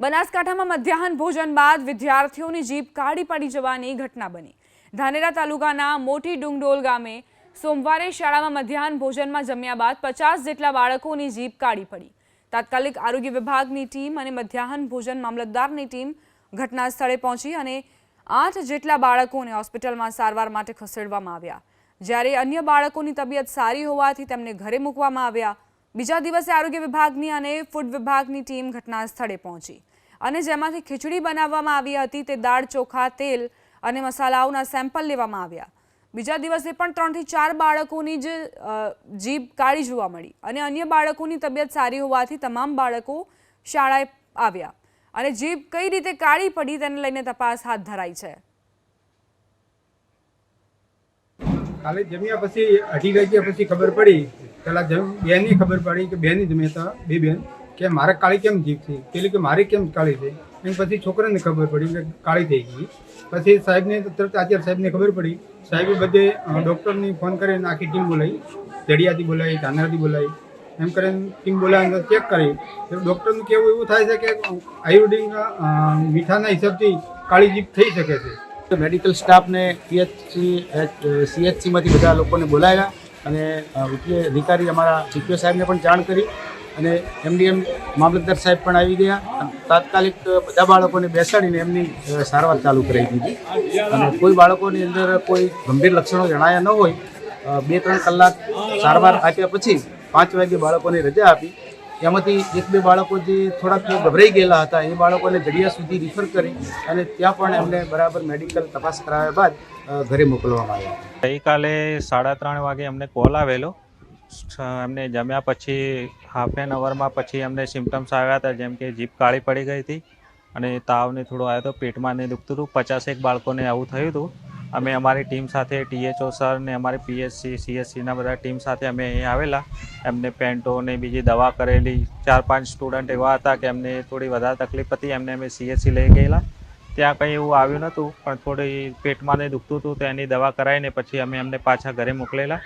બનાસકાંઠામાં મધ્યાહન ભોજન બાદ વિદ્યાર્થીઓની જીપ કાઢી પડી જવાની ઘટના બની. ધાનેરા તાલુકાના મોટી ડુંગડોલ ગામે સોમવારે શાળામાં મધ્યાહન ભોજનમાં જમ્યા બાદ પચાસ જેટલા બાળકોની જીપ કાઢી પડી. તાત્કાલિક આરોગ્ય વિભાગની ટીમ અને મધ્યાહન ભોજન મામલતદારની ટીમ ઘટના સ્થળે પહોંચી અને આઠ જેટલા બાળકોને હોસ્પિટલમાં સારવાર માટે ખસેડવામાં આવ્યા. જ્યારે અન્ય બાળકોની તબિયત સારી હોવાથી તેમને ઘરે મૂકવામાં આવ્યા. બીજા દિવસે આરોગ્ય વિભાગની અને ફૂડ વિભાગની ટીમ ઘટના સ્થળે પહોંચી. અને જેમાંથી ખીચડી બનાવવામાં આવી હતી તે દાળ, ચોખા, તેલ અને મસાલાઓના સેમ્પલ લેવામાં આવ્યા. બીજા દિવસે પણ ત્રણથી ચાર બાળકોની જ જીભ કાળી જોવા મળી અને અન્ય બાળકોની તબિયત સારી હોવાથી તમામ બાળકો શાળાએ આવ્યા. અને જીભ કઈ રીતે કાળી પડી તેને લઈને તપાસ હાથ ધરાઈ છે. કાલે જમ્યા પછી, અઢી વાગ્યા પછી ખબર પડી પેલા જેમ બેની ખબર પડી કે બેની જ મહેતા બે બેન, કે મારે કાળી કેમ જીભ છે? પેલી કે મારી કેમ કાળી છે? એમ પછી છોકરાને ખબર પડી કે કાળી થઈ ગઈ. પછી સાહેબને તરત આચાર્ય સાહેબને ખબર પડી. સાહેબે બધે ડૉક્ટરની ફોન કરીને આખી ટીમ બોલાવી. દડિયાથી બોલાવી, ધાનેરાથી બોલાવી. એમ કરીને ટીમ બોલાવીને ચેક કરી. તો ડૉક્ટરનું કહેવું એવું થાય છે કે આયુર્વેદિક મીઠાના હિસાબથી કાળી જીભ થઈ શકે છે. મેડિકલ સ્ટાફને પીએચસી સીએચસીમાંથી બધા લોકોને બોલાવ્યા. અને ઉપલે અધિકારી અમારા સીપીઓ સાહેબને પણ જાણ કરી અને એમડીએમ મામલતદાર સાહેબ પણ આવી ગયા. તાત્કાલિક બધા બાળકોને બેસાડીને એમની સારવાર ચાલુ કરાવી દીધી. અને કોઈ બાળકોની અંદર કોઈ ગંભીર લક્ષણો જણાયા ન હોય બે ત્રણ કલાક સારવાર આપ્યા પછી પાંચ વાગે બાળકોને રજા આપી એમાંથી એક બે બાળકો જે થોડાક ગભરાઈ ગયેલા હતા, એ બાળકોને જડિયા સુધી રિફર કરી અને ત્યાં પણ એમને બરાબર મેડિકલ તપાસ કરાવ્યા બાદ ઘરે મોકલવામાં આવ્યા ગઈકાલે સાડા ત્રણ વાગે અમને કોલ આવેલો. એમને જમ્યા પછી હાફ એન અવરમાં પછી એમને સિમ્ટમ્સ આવ્યા હતા, જેમ કે જીભ કાળી પડી ગઈ હતી અને તાવને થોડો આવ્યો હતો પેટમાં ને દુખતું હતું. પચાસેક બાળકોને આવું થયું હતું. અમે અમારી ટીમ સાથે ટીએચઓ સર ને અમારી પીએચસી સીએસસીના બધા ટીમ સાથે અમે અહીં આવેલા. એમને પેન્ટોને બીજી દવા કરેલી, ચાર પાંચ સ્ટુડન્ટ એવા હતા કે એમને થોડી વધારે તકલીફ હતી, એમને અમે સીએચસી લઈ ગયેલા. ત્યાં કંઈ એવું આવ્યું નહોતું, પણ થોડી પેટમાં ને દુખતું હતું, તો એની દવા કરાવીને પછી અમે એમને પાછા ઘરે મોકલેલા.